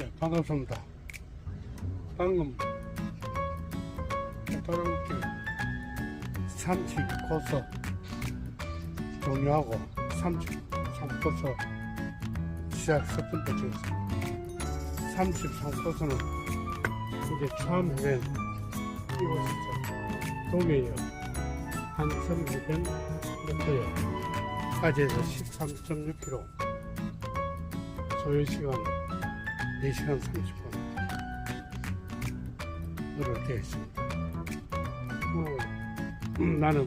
예, 반갑습니다. 방금 바람길 32코스 종료하고 33코스 시작 첫 번째 중입니다. 33코스는 이제 처음 해낸 이곳이죠. 동해역 한섬 해변 목포역까지 해서 13.6km 소요시간 4시간 30분 으로 되어 있습니다. 어, 음, 나는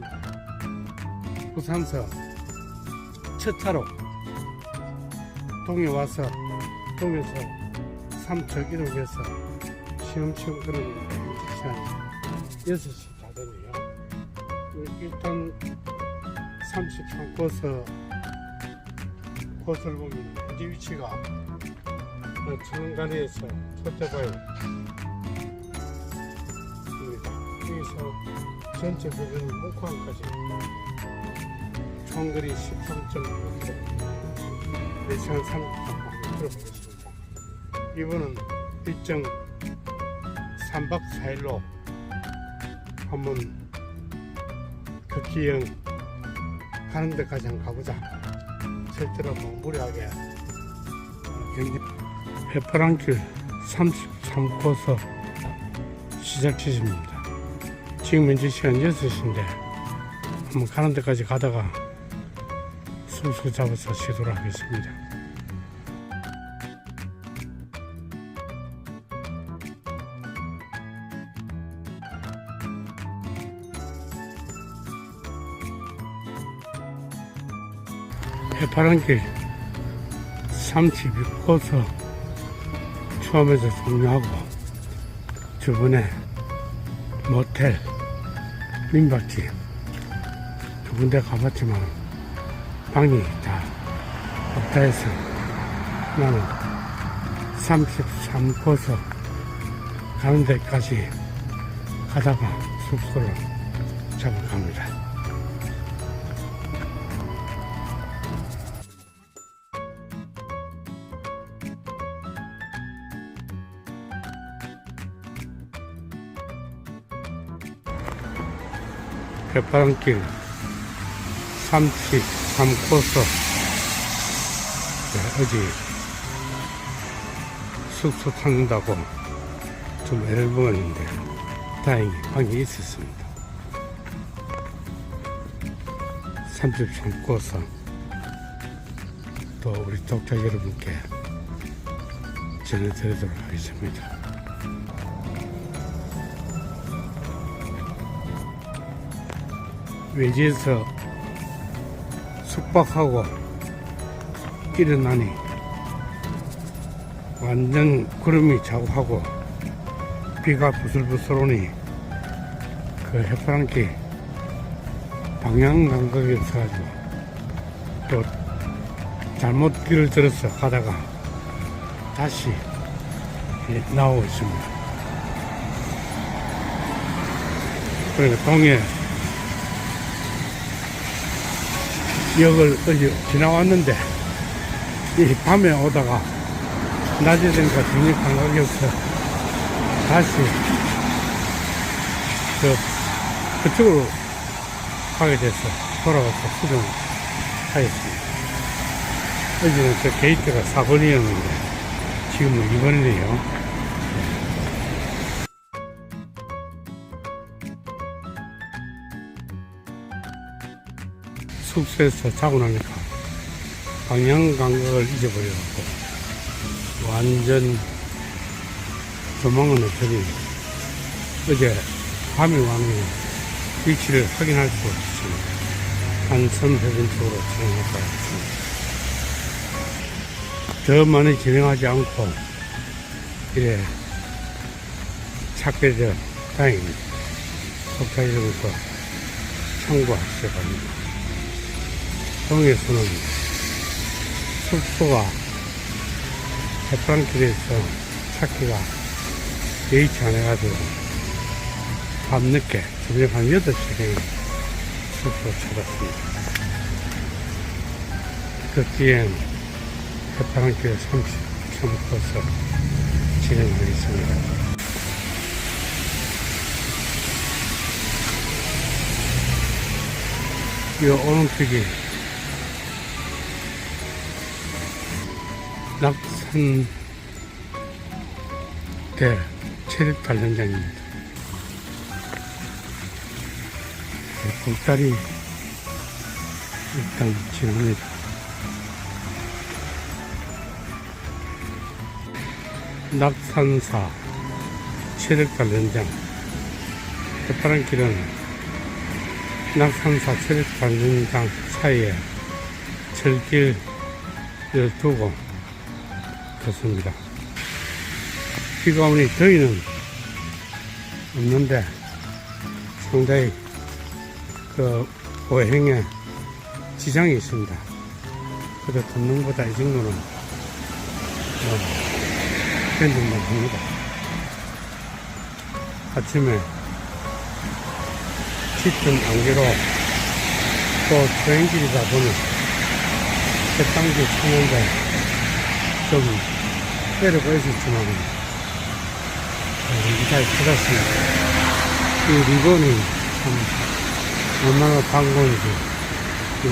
부산서 첫 차로 동해 와서 동에서 삼척 이동해서 시험시험 그러는데 시간이 6시 다 되네요. 일단 33코스 코스를 보면 현지 위치가 그 청간리에서 첫째바위 입니다. 여기서 전체 부분 목포항까지 총거리 13.6km 4시간 30분 들어보겠습니다. 이번은 일정 3박 4일로 한번 극기형 가는 데까지 한번 가보자. 실제로 뭐 무리하게 어, 경기 해파랑길 33코스 시작 지점입니다. 지금 현재 시간 6시인데 한번 가는 데까지 가다가 숙소 잡아서 시도를 하겠습니다. 해파랑길 32코스 처음에서 종료하고 주변에 모텔, 민박집 두 군데 가봤지만 방이 다 없다 해서 나는 33코스 가는 데까지 가다가 숙소를 잡아갑니다. 해파랑길 33코스 네, 어제 숙소 찾는다고 좀 애를 먹었는데 다행히 방이 있었습니다. 33코스 또 우리 독자 여러분께 전해드리도록 하겠습니다 외지에서 숙박하고 일어나니 완전 구름이 자고하고 비가 부슬부슬 오니 그 해파랑길 방향 감각이 없어가지고 또 잘못 길을 들어서 가다가 다시 나오고 있습니다. 그러니까 동해 역을 어제 지나왔는데 이 밤에 오다가 낮에 되니까 굉장히 감각이 없어 다시 저 그쪽으로 가게 돼서 돌아가서 수정하였습니다. 어제는 저 게이트가 4번이었는데 지금은 2번이네요. 숙소에서 자고 나니까 방향 감각을 잊어버려갖고 완전 조망은 없더니 어제 밤에 와는 위치를 확인할 수가 없습니다. 한섬 해변 쪽으로 진행할 것 같습니다. 더 많이 진행하지 않고 이래 되어 다행입니다. 속타이로부터 참고하시기 바랍니다. 동에서는 숙소가 해프랑길에서 찾기가 여의치 않아가지고 밤늦게 저녁 한 8시에 숙소 찾았습니다. 그 뒤엔 해파랑길 33코스 진행하겠습니다. 이 오른쪽이 낙산대 체력 단련장입니다. 볼다리 일단 지납니다. 낙산사 체력 단련장 해파란 길은 낙산사 체력 단련장 사이에 철길을 두고 좋습니다. 비가 오니 더위는 없는데 상당히 그 오행에 지장이 있습니다. 그래도 걷는보다 이 정도는 뭐 괜찮만 합니다. 아침에 짙은 안개로 또 조행길이다 보니 햇방도 치는데 좀 때려고 있었지만 무사히 찾았습니다. 이 리본이 참 얼마나 방공이지. 이,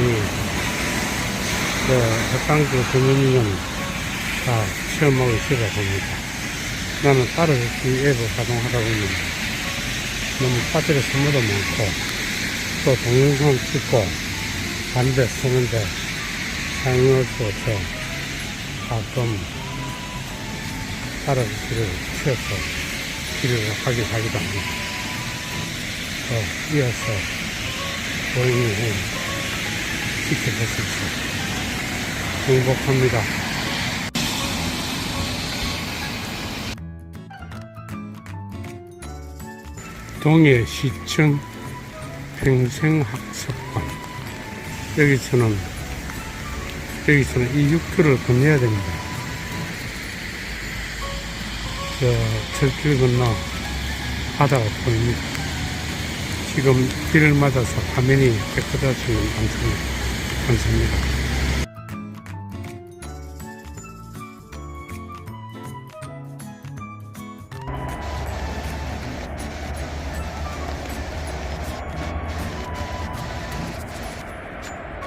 그, 햇방도 전문인은 다 체험하고 있어가 봅니다. 나는 따로 이 앱을 가동하다 보면 너무 빠뜨려 선물도 많고 또 동영상 찍고 반대 쓰는데 사용할 수 없어 가끔 따로 길을 치어서 길을 하긴 하기도 합니다. 또 이어서 수 있어 행복합니다. 동해시청 평생학습관 여기서는 여기서는 이 육교를 건너야 됩니다. 저 철길 건너 바다가 보입니다. 지금 길을 맞아서 화면이 깨끗하지는 않습니다.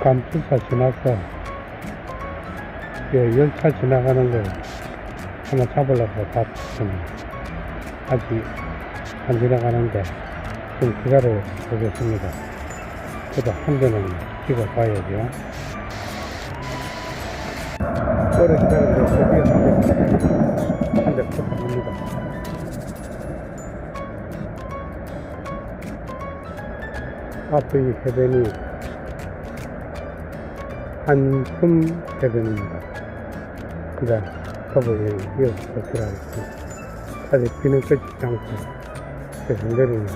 감투사 지나서 그 열차 지나가는 걸 하나 잡으려고 봤더니 아직 안 지나가는데 좀 기다려 보겠습니다. 그래도 한 대는 찍어 봐야죠. 오래 기다렸는데 드디어 한대 부탁합니다. 앞에 이 해변이 한숨 해변입니다. 그다 더블이 이어서 들어가겠습니다. 아직 비는 끝이지 않고 계속 내리는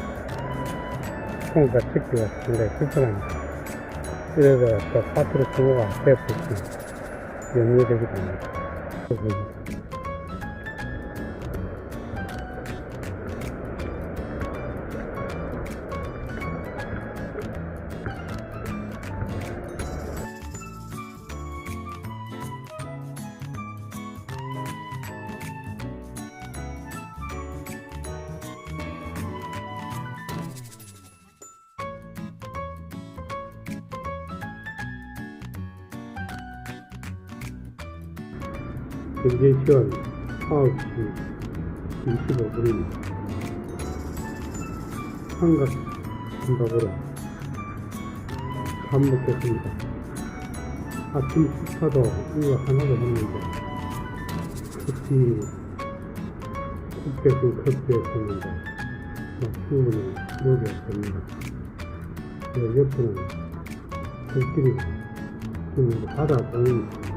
통과 찍기가 상당히 불편합니다. 이래서 또 파트로 규모가 대폭이 연료되게 됩니다. 현재 시간 9시 25분입니다. 한갓 한밥으로 밥 먹겠습니다. 아침 식사도 이거 하나도 했는데 커피 컵배신 커피였었는데 뭐 충분히 먹였습니다. 그 옆에는 들길이 있는 바다 보입니다.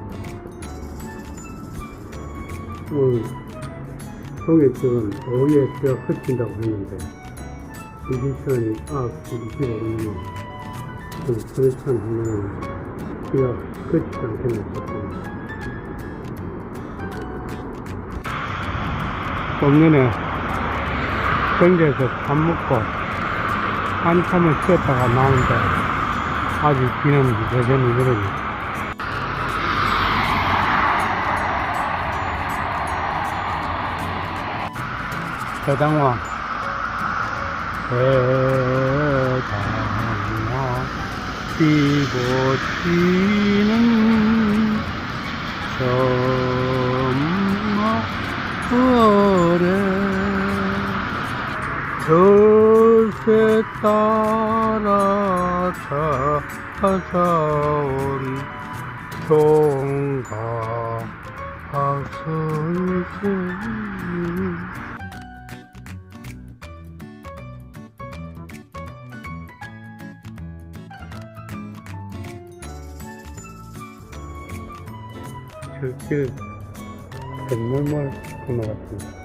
쪽은 오후에 비가 그친다고 했는데 이기 시간이 9시 25분이면 좀 그렇지만 하면 않겠나 싶습니다. 좀 전에 경제에서 밥 먹고 한참을 쉬었다가 나오는데 아직 비는 여전히 내립니 다. 해당화 해당화 피고 지는 정말에 절세 따라 찾아온 종가 19el muy mal como la tuya.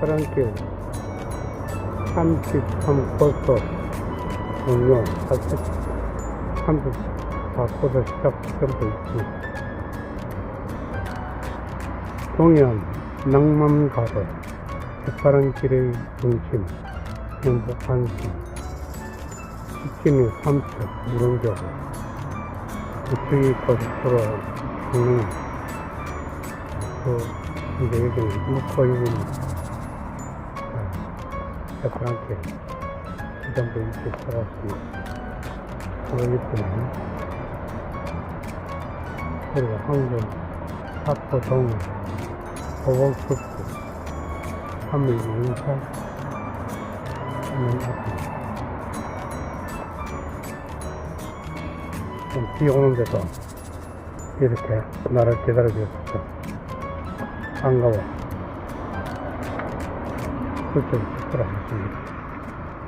Para 33코스 동료 34코스 시작점도 있습니다. 동해안 낭만가도 새파란 길의 중심 행복 한심 시킴이 삼척 무릉교구 우측이 고속도로 중릉 그 이제 여기는 묵호입니다. 새파랗게 시장도 이렇게 살았습니다. 그 이쁘네. 그리고 항전, 사포동, 호복숲, 하물 인사, 하는 앞에. 좀비 오는데도 이렇게 나를 기다려주셨어. 반가워. Perfecto, gracias.